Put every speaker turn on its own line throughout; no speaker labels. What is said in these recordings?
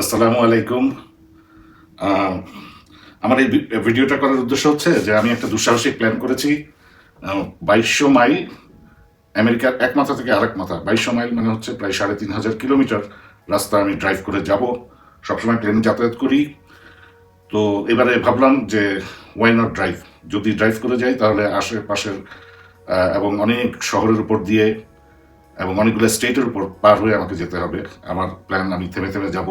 আসসালামু আলাইকুম। আমার এই ভিডিওটা করার উদ্দেশ্য হচ্ছে যে আমি একটা দুঃসাহসিক প্ল্যান করেছি। বাইশশো মাইল আমেরিকার এক মাথা থেকে আরেক মাথা। বাইশশো মাইল মানে হচ্ছে প্রায় সাড়ে তিন হাজার কিলোমিটার রাস্তা আমি ড্রাইভ করে যাব। সবসময় ট্রেনে যাতায়াত করি। তো এবারে ভাবলাম যে ওয়াই নট ড্রাইভ যদি ড্রাইভ করে যাই তাহলে আশেপাশের এবং অনেক শহরের উপর দিয়ে এবং অনেকগুলো স্টেটের উপর পার হয়ে আমাকে যেতে হবে। আমার প্ল্যান আমি থেমে থেমে যাব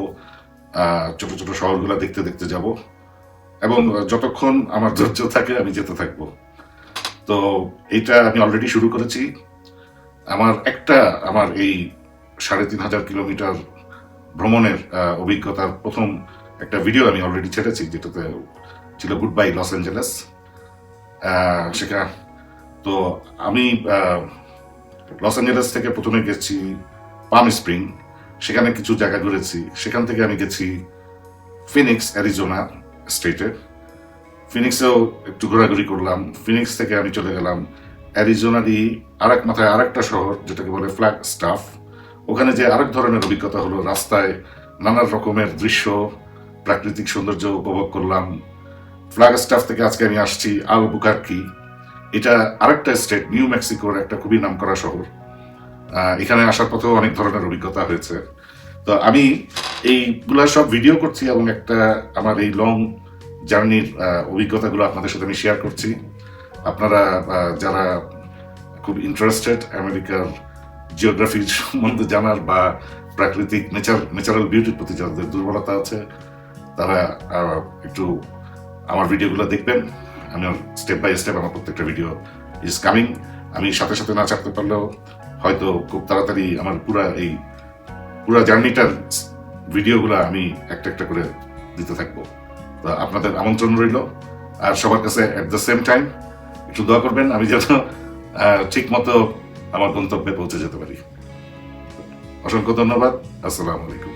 ছোট ছোট শহরগুলো দেখতে দেখতে যাব এবং যতক্ষণ আমার ধৈর্য থাকে, আমি যেতে থাকব। তো এইটা আমি অলরেডি শুরু করেছি। আমার একটা, আমার এই সাড়ে তিন হাজার কিলোমিটার ভ্রমণের অভিজ্ঞতার প্রথম একটা ভিডিও আমি অলরেডি ছেড়েছি, যেটাতে ছিল গুড বাই লস অ্যাঞ্জেলেস সেটা তো আমি লস অ্যাঞ্জেলেস থেকে প্রথমে গেছি পাম স্প্রিং, সেখানে কিছু জায়গা ঘুরেছি। সেখান থেকে আমি গেছি ফিনিক্স, অ্যারিজোনা স্টেটে। ফিনিক্সেও একটু ঘোরাঘুরি করলাম। ফিনিক্স থেকে আমি চলে গেলাম অ্যারিজোনারই আরেক মাথায় আরেকটা শহর, যেটাকে বলে ফ্ল্যাগ স্টাফ। ওখানে যে আরেক ধরনের অভিজ্ঞতা হলো, রাস্তায় নানা রকমের দৃশ্য, প্রাকৃতিক সৌন্দর্য উপভোগ করলাম। ফ্ল্যাগ স্টাফ থেকে আজকে আমি আসছি আল বুকার্কি। এটা আরেকটা স্টেট নিউ মেক্সিকোর একটা খুবই নামকরা শহর। এখানে আসার পথেও অনেক ধরনের অভিজ্ঞতা হয়েছে। তো আমি এইগুলা সব ভিডিও করছি এবং একটা আমার এই লং জার্নির অভিজ্ঞতাগুলো আপনাদের সাথে আমি শেয়ার করছি। আপনারা যারা খুব ইন্টারেস্টেড আমেরিকার জিওগ্রাফি সম্বন্ধে জানার বা প্রাকৃতিক নেচার ন্যাচারাল বিউটির প্রতি যাদের দুর্বলতা আছে, তারা একটু আমার ভিডিওগুলো দেখবেন। আমি স্টেপ বাই স্টেপ আমার প্রত্যেকটা ভিডিও ইজ কামিং আমি সাথে সাথে না ছাড়তে পারলেও হয়তো খুব তাড়াতাড়ি আমার পুরা এই পুরা জার্নিটার ভিডিওগুলো আমি একটা একটা করে দিতে থাকব। তো আপনাদের আমন্ত্রণ রইল। আর সবার কাছে অ্যাট দ্য সেম টাইম একটু দোয়া করবেন, আমি যেন ঠিক মতো আমার গন্তব্যে পৌঁছে যেতে পারি। অসংখ্য ধন্যবাদ। আসসালামু আলাইকুম।